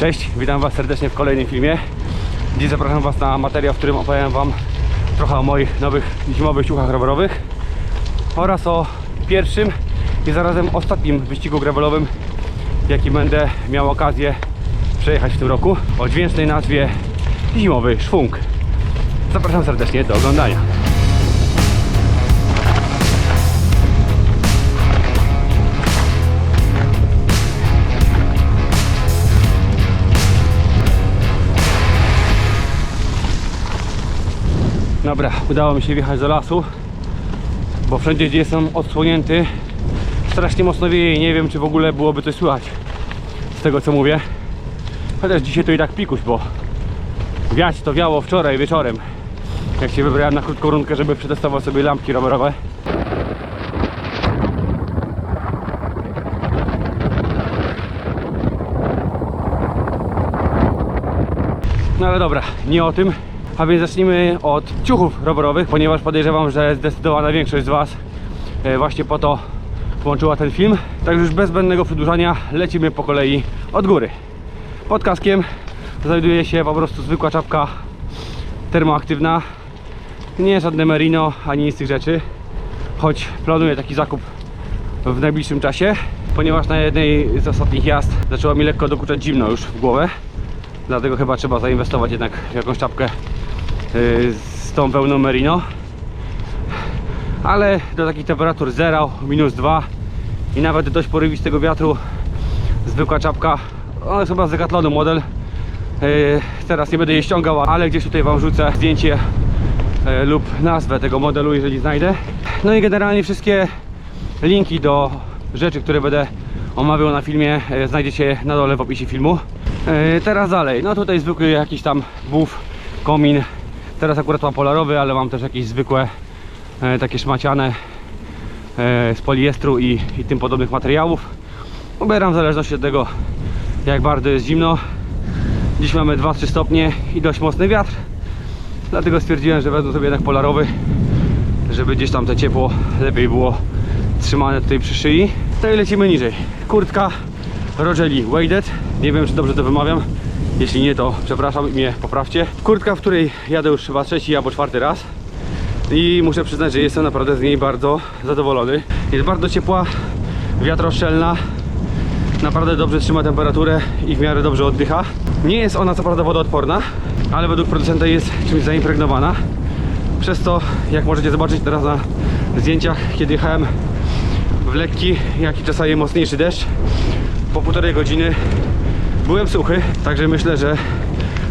Cześć, witam Was serdecznie w kolejnym filmie. Dziś zapraszam Was na materiał, w którym opowiem Wam trochę o moich nowych zimowych ciuchach rowerowych oraz o pierwszym i zarazem ostatnim wyścigu gravelowym, jaki będę miał okazję przejechać w tym roku o dźwięcznej nazwie Zimowy Szwung. Zapraszam serdecznie do oglądania. Dobra, udało mi się wjechać do lasu, bo wszędzie gdzie jestem odsłonięty strasznie mocno wieje i nie wiem czy w ogóle byłoby coś słychać z tego co mówię. Chociaż dzisiaj to i tak pikuś, bo wiać to wiało wczoraj wieczorem. Jak się wybrałem na krótką rundkę, żeby przetestować sobie lampki rowerowe. No ale dobra, nie o tym. A więc zacznijmy od ciuchów rowerowych, ponieważ podejrzewam, że zdecydowana większość z Was e, właśnie po to włączyła ten film. Także już bez zbędnego przedłużania lecimy po kolei od góry. Pod kaskiem znajduje się po prostu zwykła czapka termoaktywna. Nie żadne merino, ani nic z tych rzeczy. Choć planuję taki zakup w najbliższym czasie, ponieważ na jednej z ostatnich jazd zaczęło mi lekko dokuczać zimno już w głowę. Dlatego chyba trzeba zainwestować jednak w jakąś czapkę z tą wełną merino. Ale do takich temperatur 0, minus 2 i nawet dość porywistego wiatru zwykła czapka, ona jest chyba z Decathlonu model. Yy, teraz nie będę jej ściągał, ale gdzieś tutaj Wam wrzucę zdjęcie yy, lub nazwę tego modelu, jeżeli znajdę. No i generalnie wszystkie linki do rzeczy, które będę omawiał na filmie, znajdziecie na dole w opisie filmu. Teraz dalej, no tutaj zwykły jakiś tam buf, komin. Teraz akurat mam polarowy, ale mam też jakieś zwykłe, yy, takie szmaciane yy, z poliestru i, i tym podobnych materiałów. Ubieram w zależności od tego, jak bardzo jest zimno. Dziś mamy 2-3 stopnie i dość mocny wiatr. Dlatego stwierdziłem, że wezmę sobie jednak polarowy, żeby gdzieś tam to ciepło lepiej było trzymane tutaj przy szyi. No i lecimy niżej. Kurtka Rogeli Waded. Nie wiem, czy dobrze to wymawiam. Jeśli nie, to przepraszam i mnie poprawcie. Kurtka, w której jadę już chyba trzeci albo czwarty raz. I muszę przyznać, że jestem naprawdę z niej bardzo zadowolony. Jest bardzo ciepła, wiatroszczelna. Naprawdę dobrze trzyma temperaturę i w miarę dobrze oddycha. Nie jest ona co prawda wodoodporna, ale według producenta jest czymś zaimpregnowana. Przez to, jak możecie zobaczyć teraz na zdjęciach, kiedy jechałem w lekki, jak i czasami mocniejszy deszcz, po półtorej godziny byłem suchy, także myślę, że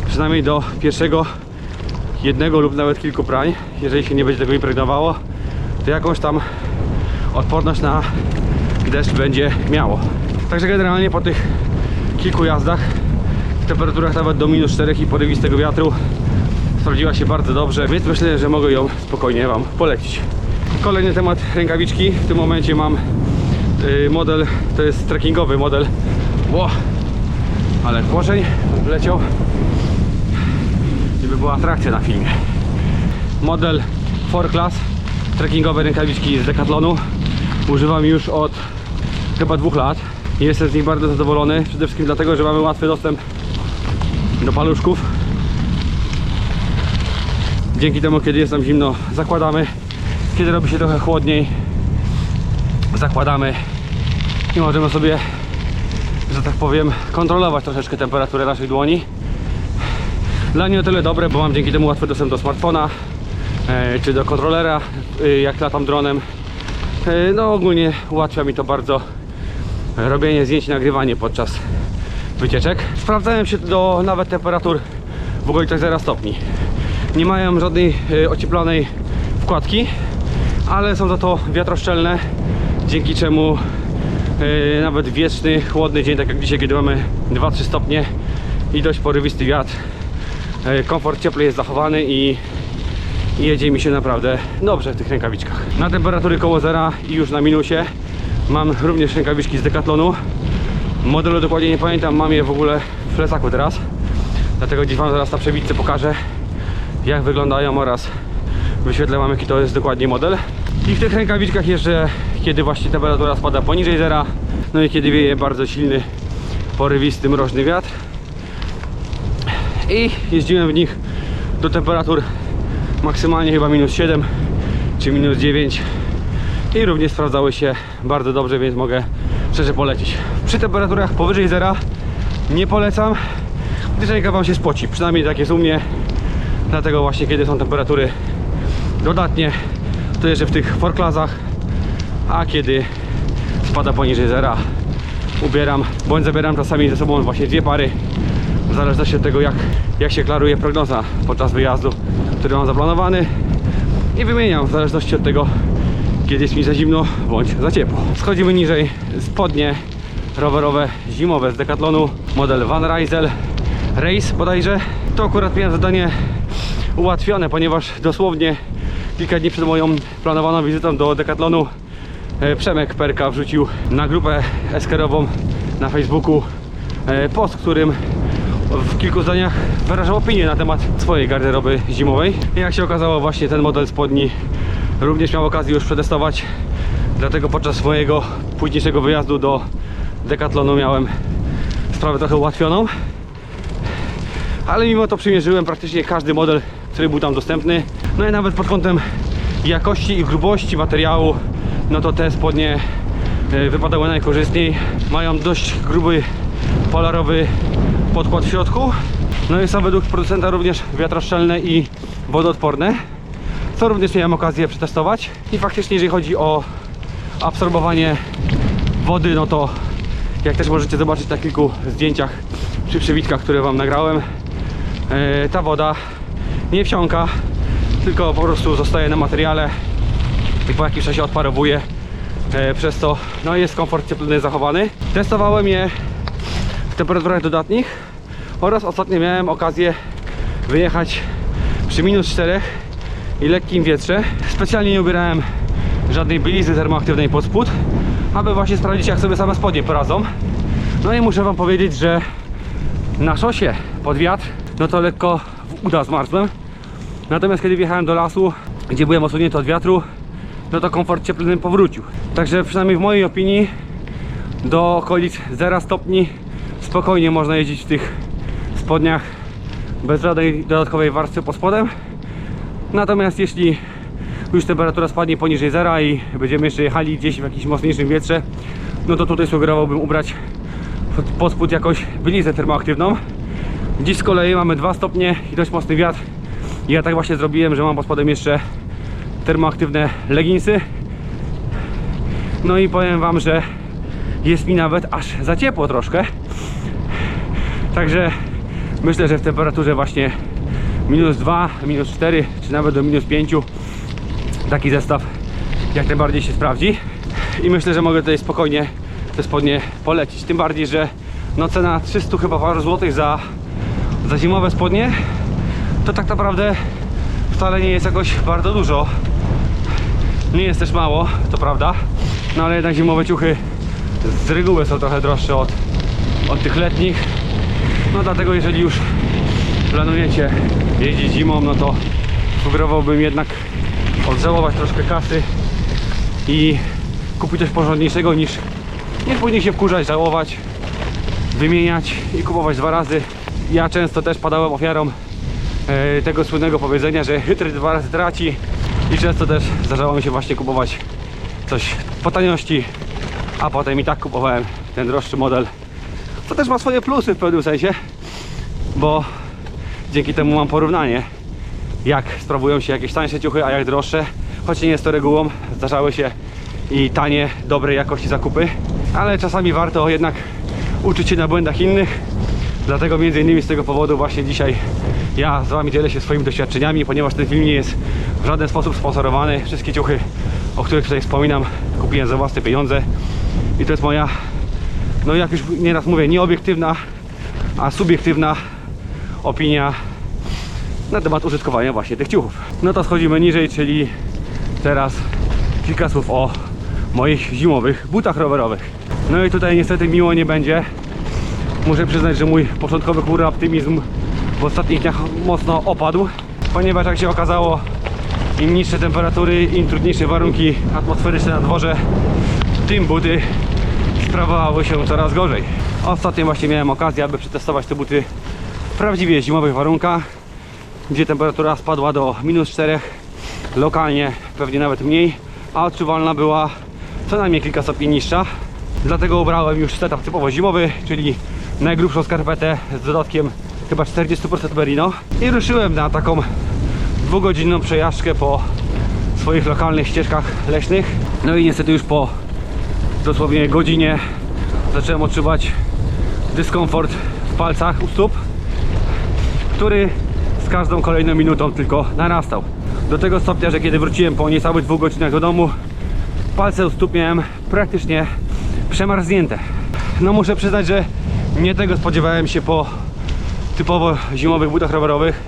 przynajmniej do pierwszego jednego lub nawet kilku prań, jeżeli się nie będzie tego impregnowało, to jakąś tam odporność na deszcz będzie miało. Także generalnie po tych kilku jazdach w temperaturach nawet do minus 4 i porywistego wiatru sprawdziła się bardzo dobrze, więc myślę, że mogę ją spokojnie Wam polecić. Kolejny temat rękawiczki. W tym momencie mam y, model, to jest trekkingowy model. Ło, ale korzeń leciał. Żeby była atrakcja na filmie. Model 4 Class, trekkingowe rękawiczki z Decathlonu. Używam już od chyba dwóch lat. Jestem z nich bardzo zadowolony. Przede wszystkim dlatego, że mamy łatwy dostęp do paluszków. Dzięki temu, kiedy jest nam zimno, zakładamy. Kiedy robi się trochę chłodniej, zakładamy i możemy sobie, tak powiem, kontrolować troszeczkę temperaturę naszej dłoni. Dla mnie o tyle dobre, bo mam dzięki temu łatwy dostęp do smartfona e, czy do kontrolera, e, jak latam dronem. E, no ogólnie ułatwia mi to bardzo robienie zdjęć i nagrywanie podczas wycieczek. Sprawdzałem się do nawet temperatur w okolicach 0 stopni. Nie mają żadnej ocieplonej wkładki, ale są za to wiatroszczelne, dzięki czemu nawet wieczny, chłodny dzień, tak jak dzisiaj, kiedy mamy 2-3 stopnie i dość porywisty wiatr, e, komfort cieplej jest zachowany i jedzie mi się naprawdę dobrze w tych rękawiczkach. Na temperatury koło zera i już na minusie mam również rękawiczki z Decathlonu. Modelu dokładnie nie pamiętam, mam je w ogóle w plecaku teraz. Dlatego dziś Wam zaraz na przebitce pokażę jak wyglądają oraz wyświetlę Wam jaki to jest dokładnie model. I w tych rękawiczkach jeżdżę kiedy właśnie temperatura spada poniżej zera, no i kiedy wieje bardzo silny, porywisty, mroźny wiatr. i jeździłem w nich do temperatur maksymalnie chyba minus 7 czy minus 9 i również sprawdzały się bardzo dobrze, więc mogę szczerze polecić. Przy temperaturach powyżej zera nie polecam, gdyż ręka Wam się spoci, przynajmniej tak jest u mnie, dlatego właśnie kiedy są temperatury dodatnie, to jeżdżę w tych forklazach, a kiedy spada poniżej zera, ubieram, bądź zabieram czasami ze sobą właśnie dwie pary, w zależności od tego jak, jak się klaruje prognoza podczas wyjazdu, który mam zaplanowany i wymieniam w zależności od tego kiedy jest mi za zimno bądź za ciepło. Schodzimy niżej spodnie rowerowe zimowe z Decathlonu model Van Rysel Race bodajże. To akurat miałem zadanie ułatwione, ponieważ dosłownie kilka dni przed moją planowaną wizytą do Decathlonu Przemek Perka wrzucił na grupę eskerową na Facebooku e, post, którym w kilku zdaniach wyrażał opinię na temat swojej garderoby zimowej. I jak się okazało właśnie ten model spodni również miał okazję już przetestować. Dlatego podczas mojego późniejszego wyjazdu do Decathlonu miałem sprawę trochę ułatwioną. Ale mimo to przymierzyłem praktycznie każdy model, który był tam dostępny. No i nawet pod kątem jakości i grubości materiału no to te spodnie e, wypadały najkorzystniej. Mają dość gruby polarowy podkład w środku. No i są według producenta również wiatroszczelne i wodoodporne co również miałem okazję przetestować. I faktycznie jeżeli chodzi o absorbowanie wody no to jak też możecie zobaczyć na kilku zdjęciach czy przewitkach, które wam nagrałem e, ta woda nie wsiąka tylko po prostu zostaje na materiale i po jakimś czasie odparowuje przez to no jest komfort cieplny zachowany testowałem je w temperaturach dodatnich oraz ostatnio miałem okazję wyjechać przy minus 4 i lekkim wietrze. Specjalnie nie ubierałem żadnej bielizny termoaktywnej pod spód, aby właśnie sprawdzić jak sobie same spodnie poradzą. No i muszę wam powiedzieć, że na szosie pod wiatr, no to lekko w uda zmarzłem. Natomiast kiedy wjechałem do lasu, gdzie byłem osunięty od wiatru, no to komfort cieplny powrócił. Także przynajmniej w mojej opinii do okolic 0 stopni spokojnie można jeździć w tych spodniach bez żadnej dodatkowej warstwy pod spodem. Natomiast jeśli już temperatura spadnie poniżej zera i będziemy jeszcze jechali gdzieś w jakimś mocniejszym wietrze, no to tutaj sugerowałbym ubrać pod- spód jakąś bieliznę termoaktywną. Dziś z kolei mamy 2 stopnie i dość mocny wiatr. I ja tak właśnie zrobiłem, że mam pod spodem jeszcze termoaktywne leginsy. No i powiem wam, że jest mi nawet aż za ciepło troszkę. Także myślę, że w temperaturze właśnie minus 2, minus 4, czy nawet do minus 5 taki zestaw jak najbardziej się sprawdzi i myślę, że mogę tutaj spokojnie te spodnie polecić, tym bardziej, że no cena 300 chyba paru złotych za, za zimowe spodnie to tak naprawdę wcale nie jest jakoś bardzo dużo nie jest też mało, to prawda. No ale jednak zimowe ciuchy z reguły są trochę droższe od, od tych letnich. No dlatego jeżeli już planujecie jeździć zimą, no to sugerowałbym jednak odżałować troszkę kasy i kupić coś porządniejszego niż, niż później się wkurzać, żałować, wymieniać i kupować dwa razy. Ja często też padałem ofiarą e, tego słynnego powiedzenia, że chytry dwa razy traci i często też zdarzało mi się właśnie kupować coś po taniości, a potem i tak kupowałem ten droższy model. To też ma swoje plusy w pewnym sensie, bo dzięki temu mam porównanie jak sprawują się jakieś tańsze ciuchy, a jak droższe choć nie jest to regułą, zdarzały się i tanie, dobrej jakości zakupy ale czasami warto jednak uczyć się na błędach innych dlatego między innymi z tego powodu właśnie dzisiaj ja z wami dzielę się swoimi doświadczeniami ponieważ ten film nie jest w żaden sposób sponsorowany wszystkie ciuchy, o których tutaj wspominam kupiłem za własne pieniądze i to jest moja no jak już nieraz mówię, nieobiektywna a subiektywna opinia na temat użytkowania właśnie tych ciuchów. No to schodzimy niżej, czyli teraz kilka słów o moich zimowych butach rowerowych. No i tutaj niestety miło nie będzie. Muszę przyznać, że mój początkowy kurwa optymizm w ostatnich dniach mocno opadł, ponieważ jak się okazało, im niższe temperatury, im trudniejsze warunki atmosferyczne na dworze, tym buty sprawowały się coraz gorzej. Ostatnio właśnie miałem okazję, aby przetestować te buty prawdziwie zimowych warunkach, gdzie temperatura spadła do minus 4, lokalnie pewnie nawet mniej, a odczuwalna była co najmniej kilka stopni niższa. Dlatego ubrałem już setup typowo zimowy, czyli najgrubszą skarpetę z dodatkiem chyba 40% merino i ruszyłem na taką dwugodzinną przejażdżkę po swoich lokalnych ścieżkach leśnych. No i niestety już po dosłownie godzinie zacząłem odczuwać dyskomfort w palcach u stóp, który z każdą kolejną minutą tylko narastał. Do tego stopnia, że kiedy wróciłem po niecałych dwóch godzinach do domu, palce u stóp miałem praktycznie przemarznięte. No muszę przyznać, że nie tego spodziewałem się po typowo zimowych butach rowerowych.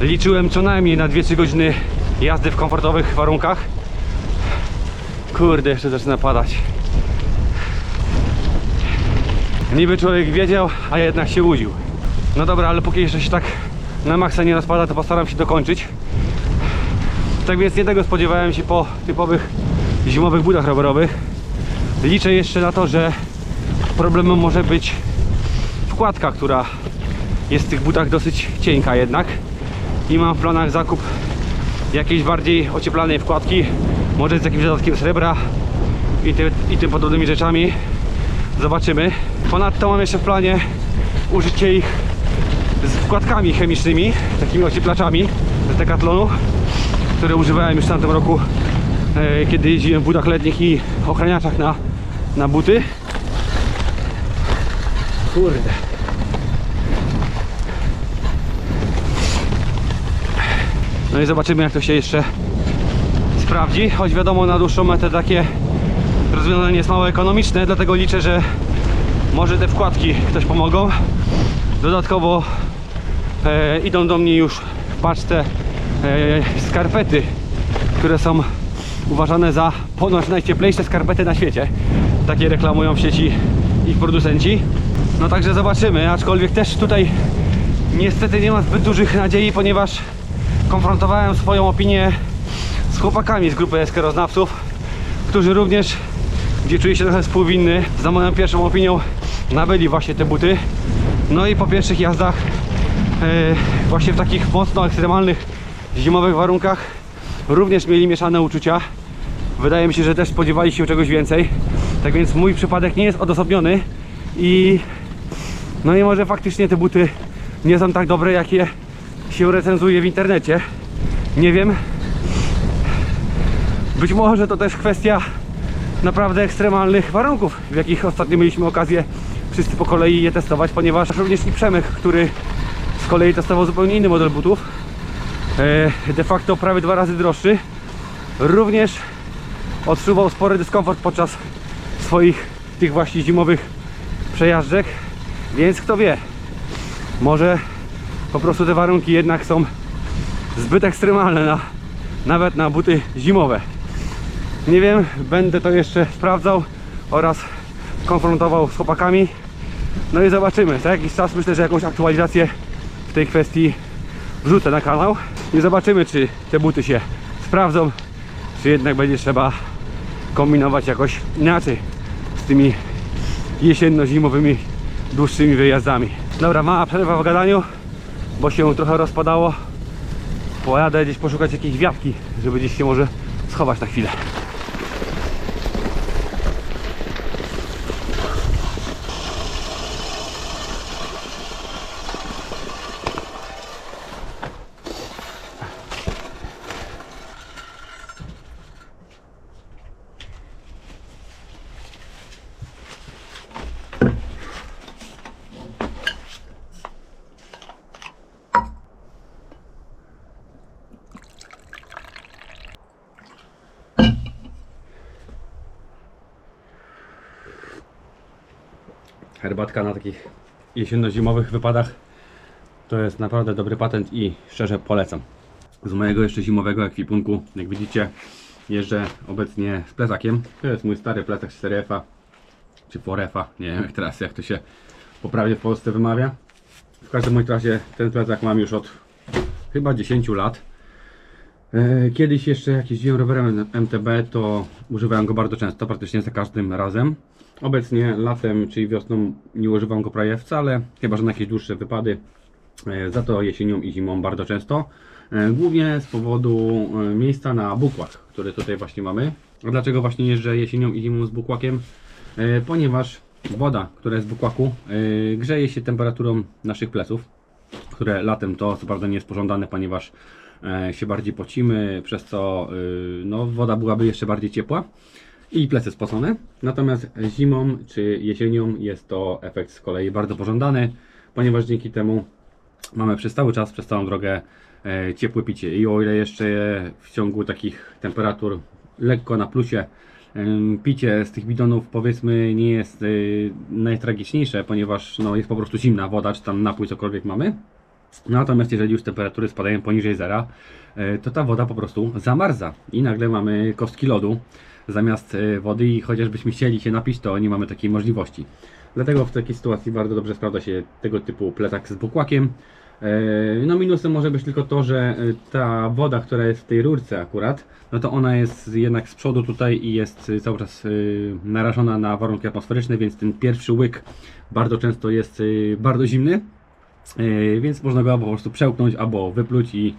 Liczyłem co najmniej na 2-3 godziny jazdy w komfortowych warunkach. Kurde, jeszcze zaczyna padać. Niby człowiek wiedział, a jednak się łudził. No dobra, ale póki jeszcze się tak na maksa nie rozpada, to postaram się dokończyć. Tak więc nie tego spodziewałem się po typowych zimowych butach rowerowych. Liczę jeszcze na to, że problemem może być wkładka, która jest w tych butach dosyć cienka jednak. I mam w planach zakup jakiejś bardziej ocieplanej wkładki, może z jakimś dodatkiem srebra i, ty, i tym podobnymi rzeczami. Zobaczymy. Ponadto mam jeszcze w planie użycie ich z wkładkami chemicznymi, takimi ocieplaczami z Decathlonu, które używałem już w tamtym roku, e, kiedy jeździłem w butach letnich i ochraniaczach na, na buty. Kurde. No i zobaczymy jak to się jeszcze sprawdzi, choć wiadomo na dłuższą metę takie rozwiązanie jest mało ekonomiczne, dlatego liczę, że może te wkładki ktoś pomogą. Dodatkowo e, idą do mnie już w paczce e, skarpety, które są uważane za ponoć najcieplejsze skarpety na świecie. Takie reklamują w sieci ich producenci. No także zobaczymy, aczkolwiek też tutaj niestety nie ma zbyt dużych nadziei, ponieważ konfrontowałem swoją opinię z chłopakami z grupy eskeroznawców, którzy również, gdzie czuję się trochę współwinny, za moją pierwszą opinią nabyli właśnie te buty. No i po pierwszych jazdach e, właśnie w takich mocno ekstremalnych zimowych warunkach również mieli mieszane uczucia. Wydaje mi się, że też spodziewali się czegoś więcej. Tak więc mój przypadek nie jest odosobniony i no i może faktycznie te buty nie są tak dobre, jakie się recenzuje w internecie. Nie wiem. Być może to też kwestia naprawdę ekstremalnych warunków, w jakich ostatnio mieliśmy okazję wszyscy po kolei je testować, ponieważ również i Przemek, który z kolei testował zupełnie inny model butów, e, de facto prawie dwa razy droższy, również odczuwał spory dyskomfort podczas swoich tych właśnie zimowych przejażdżek, więc kto wie, może po prostu te warunki jednak są zbyt ekstremalne na, nawet na buty zimowe. Nie wiem, będę to jeszcze sprawdzał oraz konfrontował z chłopakami. No i zobaczymy. Za jakiś czas myślę, że jakąś aktualizację w tej kwestii wrzucę na kanał i zobaczymy, czy te buty się sprawdzą, czy jednak będzie trzeba kombinować jakoś inaczej z tymi jesienno-zimowymi dłuższymi wyjazdami. Dobra, mała przerwa w gadaniu, bo się trochę rozpadało. Pojadę gdzieś poszukać jakiejś wiatki, żeby gdzieś się może schować na chwilę. Herbatka na takich jesienno-zimowych wypadach to jest naprawdę dobry patent i szczerze polecam. Z mojego jeszcze zimowego ekwipunku, jak widzicie, jeżdżę obecnie z plecakiem. To jest mój stary plecak 4F czy 4F, nie wiem teraz jak to się poprawnie w Polsce wymawia. W każdym razie ten plecak mam już od chyba 10 lat. E, Kiedyś jeszcze jak jeździłem rowerem MTB, to używałem go bardzo często, praktycznie za każdym razem. Obecnie latem, czyli wiosną nie używam go prawie wcale, chyba że na jakieś dłuższe wypady. E, Za to jesienią i zimą bardzo często. E, Głównie z powodu miejsca na bukłak, który tutaj właśnie mamy. A dlaczego właśnie jeżdżę jesienią i zimą z bukłakiem? Ponieważ woda, która jest w bukłaku, grzeje się temperaturą naszych pleców, które latem to co prawda nie jest pożądane, ponieważ się bardziej pocimy, przez co e, no, woda byłaby jeszcze bardziej ciepła i plecy spocone. Natomiast zimą czy jesienią jest to efekt z kolei bardzo pożądany, ponieważ dzięki temu mamy przez cały czas, przez całą drogę e, ciepłe picie. I o ile jeszcze w ciągu takich temperatur lekko na plusie em, picie z tych bidonów powiedzmy nie jest e, najtragiczniejsze, ponieważ no, jest po prostu zimna woda, czy tam napój cokolwiek mamy. Natomiast jeżeli już temperatury spadają poniżej zera, e, to ta woda po prostu zamarza i nagle mamy kostki lodu zamiast e, wody i chociażbyśmy chcieli się napić, to nie mamy takiej możliwości. Dlatego w takiej sytuacji bardzo dobrze sprawdza się tego typu plecak z bukłakiem. E, No minusem może być tylko to, że ta woda, która jest w tej rurce akurat, no to ona jest jednak z przodu tutaj i jest cały czas narażona na warunki atmosferyczne, więc ten pierwszy łyk bardzo często jest bardzo zimny. E, więc można go albo po prostu przełknąć, albo wypluć i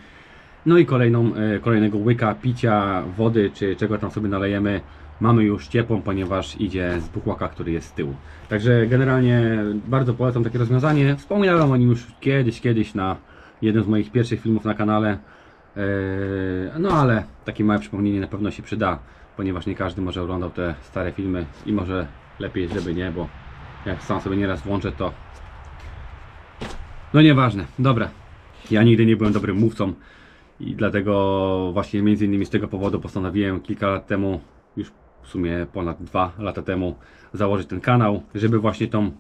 no i kolejną, e, kolejnego łyka picia wody, czy czego tam sobie nalejemy, mamy już ciepłą, ponieważ idzie z bukłaka, który jest z tyłu. Także generalnie bardzo polecam takie rozwiązanie. Wspominałem o nim już kiedyś, kiedyś na jednym z moich pierwszych filmów na kanale. E, No ale takie małe przypomnienie na pewno się przyda, ponieważ nie każdy może oglądał te stare filmy i może lepiej, żeby nie, bo jak sam sobie nieraz włączę, to no nieważne, dobra. Ja nigdy nie byłem dobrym mówcą i dlatego właśnie między innymi z tego powodu postanowiłem kilka lat temu, już w sumie ponad dwa lata temu, założyć ten kanał, żeby właśnie tą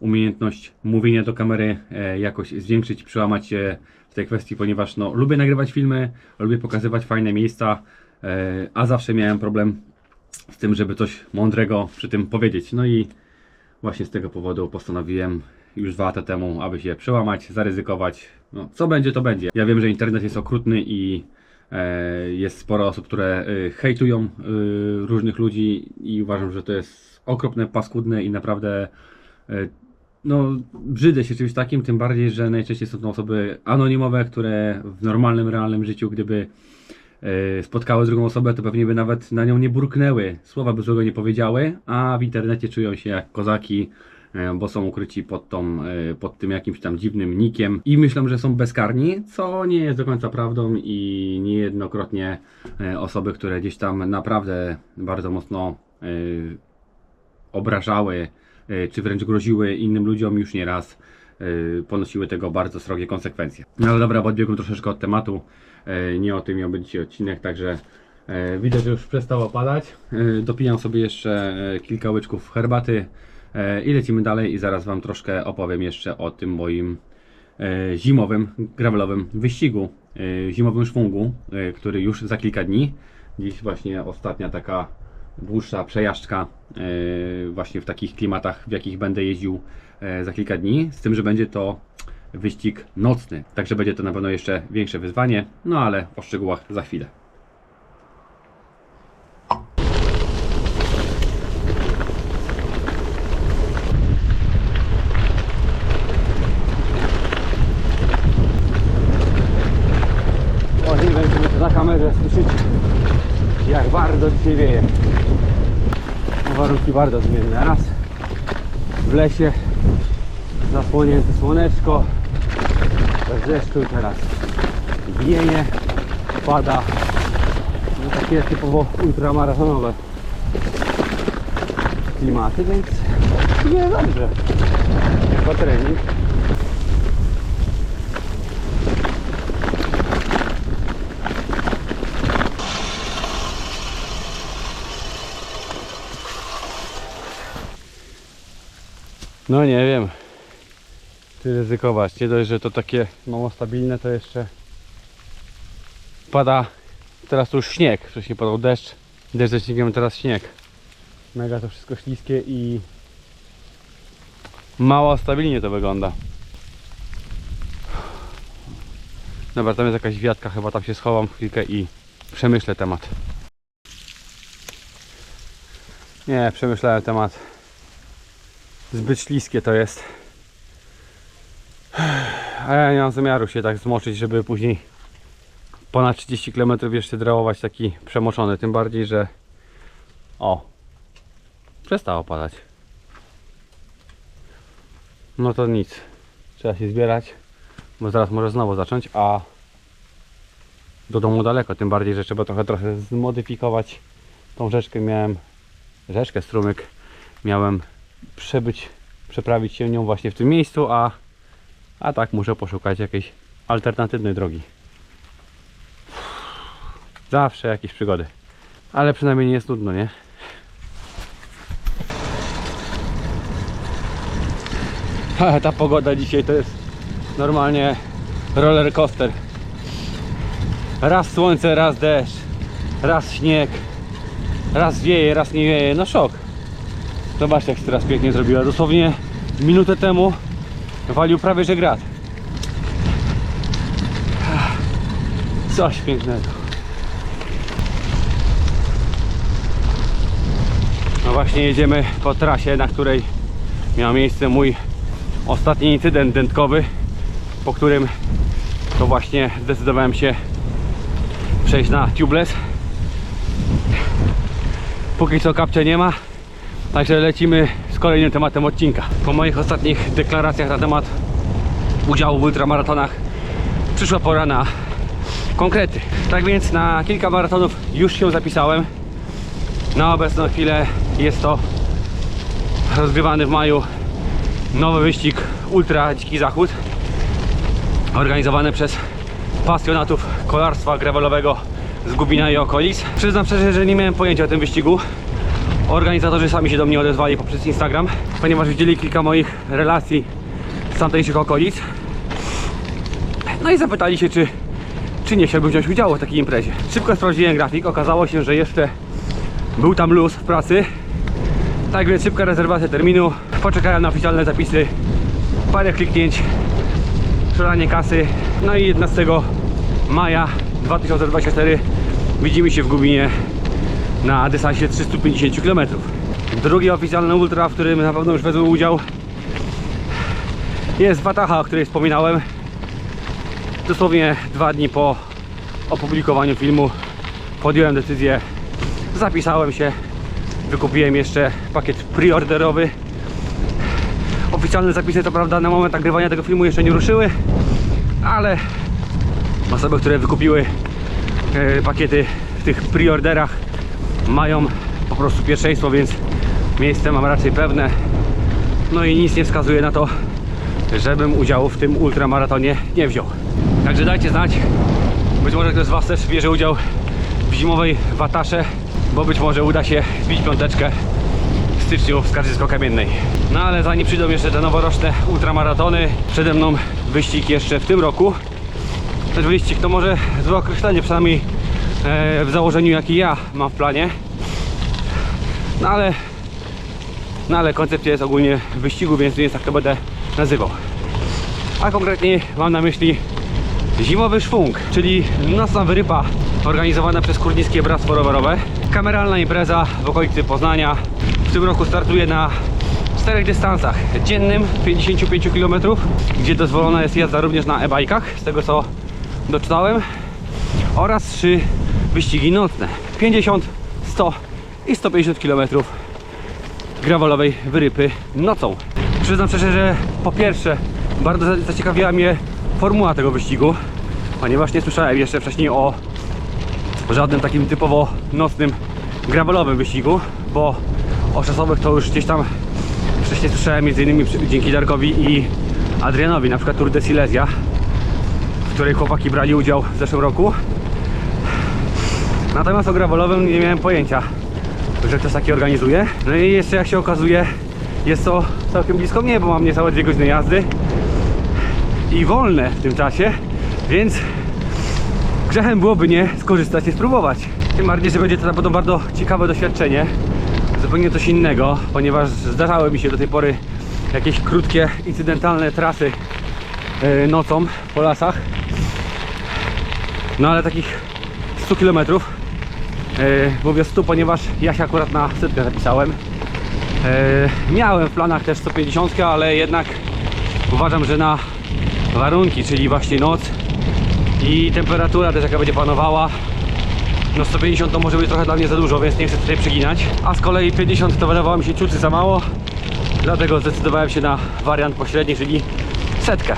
umiejętność mówienia do kamery e, jakoś zwiększyć, przełamać się w tej kwestii, ponieważ no, lubię nagrywać filmy, lubię pokazywać fajne miejsca, e, a zawsze miałem problem z tym, żeby coś mądrego przy tym powiedzieć. No i Właśnie z tego powodu postanowiłem już dwa lata temu, aby się przełamać, zaryzykować. No, co będzie, to będzie. Ja wiem, że internet jest okrutny i e, jest sporo osób, które e, hejtują e, różnych ludzi i uważam, że to jest okropne, paskudne i naprawdę e, no, brzydzę się czymś takim, tym bardziej, że najczęściej są to osoby anonimowe, które w normalnym, realnym życiu, gdyby e, spotkały drugą osobę, to pewnie by nawet na nią nie burknęły, słowa by złego nie powiedziały, a w internecie czują się jak kozaki, bo są ukryci pod, tą, e, pod tym jakimś tam dziwnym nikiem i myślą, że są bezkarni, co nie jest do końca prawdą i niejednokrotnie e, osoby, które gdzieś tam naprawdę bardzo mocno e, obrażały, e, czy wręcz groziły innym ludziom już nieraz, e, ponosiły tego bardzo srogie konsekwencje. No ale dobra, bo odbiegłem troszeczkę od tematu, e, nie o tym miał być dzisiaj odcinek, także e, widzę, że już przestało padać. E, Dopijam sobie jeszcze e, kilka łyczków herbaty e, i lecimy dalej i zaraz Wam troszkę opowiem jeszcze o tym moim e, zimowym, gravelowym wyścigu, e, zimowym szwungu, e, który już za kilka dni, dziś właśnie ostatnia taka dłuższa przejażdżka e, właśnie w takich klimatach, w jakich będę jeździł e, za kilka dni, z tym, że będzie to wyścig nocny, także będzie to na pewno jeszcze większe wyzwanie, no ale o szczegółach za chwilę. O, nie wiem, czy wy to na kamerze słyszycie, jak bardzo dzisiaj wieje. Warunki bardzo zmienne. Raz w lesie zasłonięte słoneczko, bez deszczu, teraz wieje, pada. No takie typowo ultramaratonowe klimaty, więc nie dobrze. Chyba trening. No nie wiem, czy ryzykować. Nie dość, że to takie mało stabilne, to jeszcze pada teraz już śnieg. Wcześniej padał deszcz, deszcz ze śniegiem, teraz śnieg. Mega to wszystko śliskie i mało stabilnie to wygląda. Dobra, tam jest jakaś wiatka, chyba tam się schowam chwilkę i przemyślę temat. Nie, przemyślałem temat. Zbyt śliskie to jest. A ja nie mam zamiaru się tak zmoczyć, żeby później ponad 30 km jeszcze drałować taki przemoczony. Tym bardziej, że o, przestało padać. No to nic. Trzeba się zbierać, bo zaraz może znowu zacząć, a do domu daleko. Tym bardziej, że trzeba trochę, trochę zmodyfikować tą rzeczkę. Miałem rzeczkę, strumyk. Miałem przebyć, przeprawić się nią właśnie w tym miejscu, a, a tak muszę poszukać jakiejś alternatywnej drogi. Zawsze jakieś przygody. Ale przynajmniej nie jest nudno, nie? Ta pogoda dzisiaj to jest normalnie roller coaster. Raz słońce, raz deszcz, raz śnieg, raz wieje, raz nie wieje. No szok. Zobaczcie jak się teraz pięknie zrobiła. Dosłownie minutę temu walił prawie że grad. Coś pięknego. No właśnie jedziemy po trasie, na której miał miejsce mój ostatni incydent dętkowy, po którym to właśnie zdecydowałem się przejść na tubeless. Póki co kapcia nie ma, także lecimy z kolejnym tematem odcinka. Po moich ostatnich deklaracjach na temat udziału w ultramaratonach przyszła pora na konkrety. Tak więc na kilka maratonów już się zapisałem. Na obecną chwilę jest to rozgrywany w maju nowy wyścig Ultra Dziki Zachód organizowany przez pasjonatów kolarstwa gravelowego z Gubina i okolic. Przyznam szczerze, że nie miałem pojęcia o tym wyścigu. Organizatorzy sami się do mnie odezwali poprzez Instagram, ponieważ widzieli kilka moich relacji z tamtejszych okolic. No i zapytali się, czy, czy nie chciałbym wziąć udziału w takiej imprezie. Szybko sprawdziłem grafik, okazało się, że jeszcze był tam luz w pracy. Tak więc szybka rezerwacja terminu. Poczekałem na oficjalne zapisy. Parę kliknięć. Przelanie kasy. No i 11 maja 2024 widzimy się w Gubinie na dystansie 350 km. Drugi oficjalny ultra, w którym na pewno już wezmę udział jest Wataha, o której wspominałem. Dosłownie dwa dni po opublikowaniu filmu podjąłem decyzję, zapisałem się, wykupiłem jeszcze pakiet preorderowy. Oficjalne zapisy to prawda na moment nagrywania tego filmu jeszcze nie ruszyły, ale osoby, które wykupiły e, pakiety w tych preorderach mają po prostu pierwszeństwo, więc miejsce mam raczej pewne. No i nic nie wskazuje na to, żebym udziału w tym ultramaratonie nie wziął. Także dajcie znać, być może ktoś z Was też bierze udział w zimowej watasze, bo być może uda się wbić piąteczkę w styczniu w Skarżysko-Kamiennej. No ale zanim przyjdą jeszcze te noworoczne ultramaratony, przede mną wyścig jeszcze w tym roku. Ten wyścig to może złe określenie, przynajmniej w założeniu jaki ja mam w planie. No ale, no ale koncepcja jest ogólnie wyścigu, więc nie jest tak to będę nazywał. A konkretnie mam na myśli Zimowy Szwung, czyli nocna wyrypa organizowana przez Kurnickie Bractwo Rowerowe. Kameralna impreza w okolicy Poznania. W tym roku startuje na czterech dystansach. Dziennym 55 km, gdzie dozwolona jest jazda również na e-bajkach, z tego co doczytałem. Oraz trzy wyścigi nocne. 50, 100 i 150 km gravelowej wyrypy nocą. Przyznam szczerze, że po pierwsze bardzo za- zaciekawiła mnie formuła tego wyścigu, ponieważ nie słyszałem jeszcze wcześniej o żadnym takim typowo nocnym gravelowym wyścigu, bo o czasowych to już gdzieś tam wcześniej słyszałem m.in. przy- dzięki Darkowi i Adrianowi, na przykład Tour de Silesia, w której chłopaki brali udział w zeszłym roku. Natomiast o gravelowym nie miałem pojęcia, że ktoś taki organizuje. No i jeszcze jak się okazuje, jest to całkiem blisko mnie, bo mam niecałe dwie godziny jazdy i wolne w tym czasie, więc grzechem byłoby nie skorzystać i spróbować. Tym bardziej, że będzie to na pewno bardzo ciekawe doświadczenie, zupełnie coś innego, ponieważ zdarzały mi się do tej pory jakieś krótkie, incydentalne trasy e, nocą po lasach. No ale takich 100 km, e, mówię 100, ponieważ ja się akurat na setkę zapisałem. E, miałem w planach też 150, ale jednak uważam, że na warunki, czyli właśnie noc i temperatura też jaka będzie panowała. No 150 to może być trochę dla mnie za dużo, więc nie chcę tutaj przeginać. A z kolei 50 to wydawało mi się ciucy za mało. Dlatego zdecydowałem się na wariant pośredni, czyli setkę.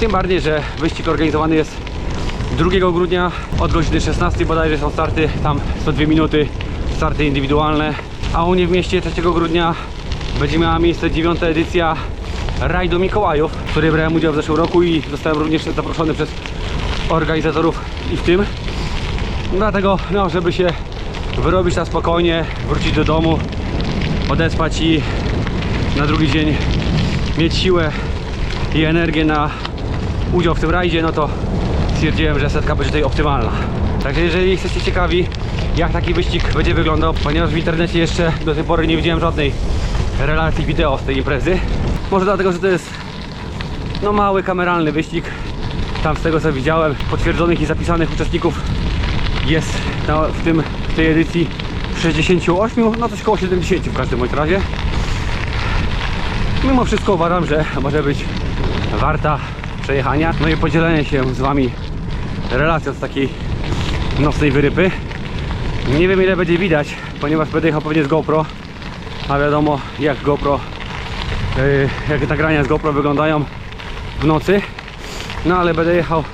Tym bardziej, że wyścig organizowany jest 2 grudnia od godziny 16 bodajże są starty, tam co 2 minuty starty indywidualne. A u mnie w mieście 3 grudnia będzie miała miejsce 9 edycja Rajdu Mikołajów, w której brałem udział w zeszłym roku i zostałem również zaproszony przez organizatorów i w tym. Dlatego, no, żeby się wyrobić na spokojnie, wrócić do domu, odespać i na drugi dzień mieć siłę i energię na udział w tym rajdzie, no to stwierdziłem, że setka będzie tutaj optymalna. Także jeżeli jesteście ciekawi, jak taki wyścig będzie wyglądał, ponieważ w internecie jeszcze do tej pory nie widziałem żadnej relacji wideo z tej imprezy. Może dlatego, że to jest no mały kameralny wyścig. Tam z tego co widziałem, potwierdzonych i zapisanych uczestników jest na, w, tym, w tej edycji 68, no coś koło 70 w każdym bądź razie. Mimo wszystko uważam, że może być warta przejechania, no i podzielenie się z Wami relacją z takiej nocnej wyrypy. Nie wiem ile będzie widać, ponieważ będę jechał pewnie z GoPro, a wiadomo jak GoPro, yy, jak nagrania z GoPro wyglądają w nocy. No ale będę jechał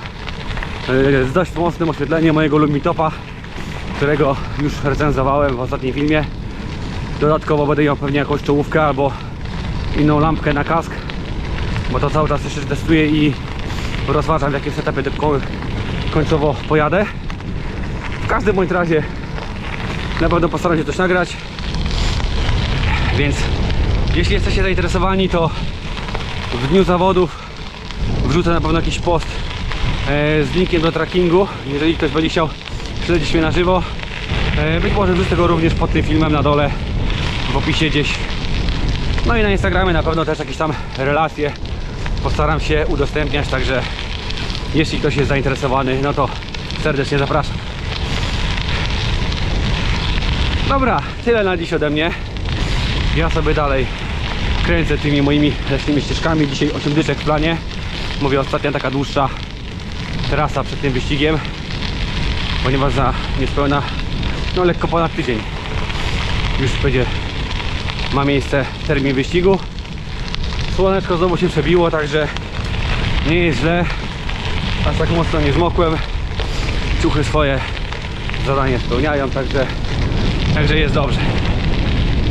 yy, z dość mocnym oświetleniem mojego Lumitopa, którego już recenzowałem w ostatnim filmie. Dodatkowo będę miał pewnie jakąś czołówkę albo inną lampkę na kask, bo to cały czas jeszcze testuję i rozważam w jakim setupie końcowo pojadę. W każdym bądź razie na pewno postaram się coś nagrać. Więc jeśli jesteście zainteresowani, to w dniu zawodów wrzucę na pewno jakiś post e, z linkiem do trackingu. Jeżeli ktoś będzie chciał śledzić mnie na żywo, e, być może wrzucę go również pod tym filmem na dole w opisie gdzieś. No i na Instagramie na pewno też jakieś tam relacje postaram się udostępniać, także jeśli ktoś jest zainteresowany, no to serdecznie zapraszam. Dobra, tyle na dziś ode mnie. Ja sobie dalej kręcę tymi moimi leśnymi ścieżkami. Dzisiaj 8 dyczek w planie. Mówię ostatnia taka dłuższa trasa przed tym wyścigiem, ponieważ za niespełna, no lekko ponad tydzień już będzie ma miejsce termin wyścigu. Słoneczko znowu się przebiło, także nie jest źle. Aż tak mocno nie zmokłem. Ciuchy swoje zadanie spełniają, także, także jest dobrze.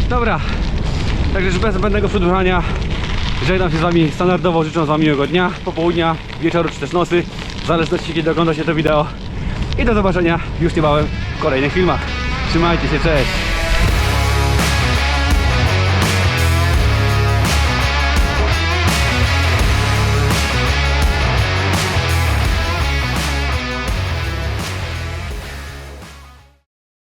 Dobra, także bez zbędnego przedłużania żegnam się z Wami standardowo, życzę Wam miłego dnia, popołudnia, wieczoru czy też nocy, w zależności kiedy oglądacie to wideo. I do zobaczenia już niebawem w kolejnych filmach. Trzymajcie się, cześć!